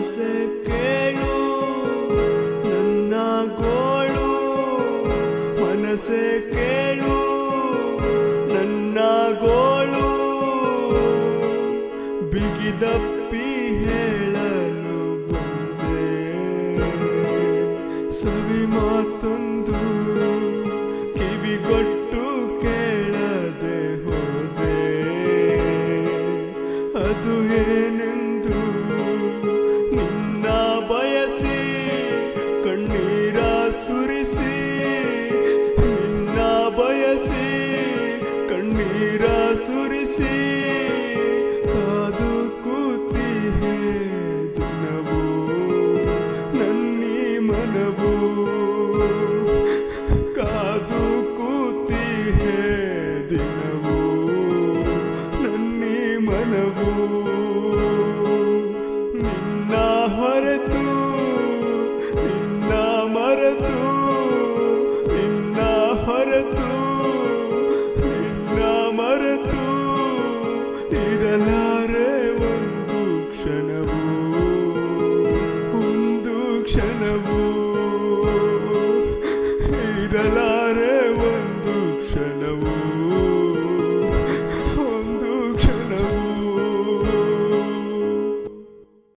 ಆಸೆ ಕೇಳು, ನನ್ನ ಗೋಳು. ಮನಸ್ಸೆ ಕೇಳು, ನನ್ನ ಗೋಳು. ಬಿಗಿದಪ್ಪಿ ಹೇಳಲು ಬಂದೆ. ಸವಿ ಮಾತೊಂದು ಕಿವಿಗೊಟ್ಟು ಕೇಳದೆ ಹೋದೆ. ಅದು ಏನೆಂದು ಇರಲಾರೆ ಒಂದು ಕ್ಷಣವು ಒಂದು ಕ್ಷಣವು ಇರಲಾರೆ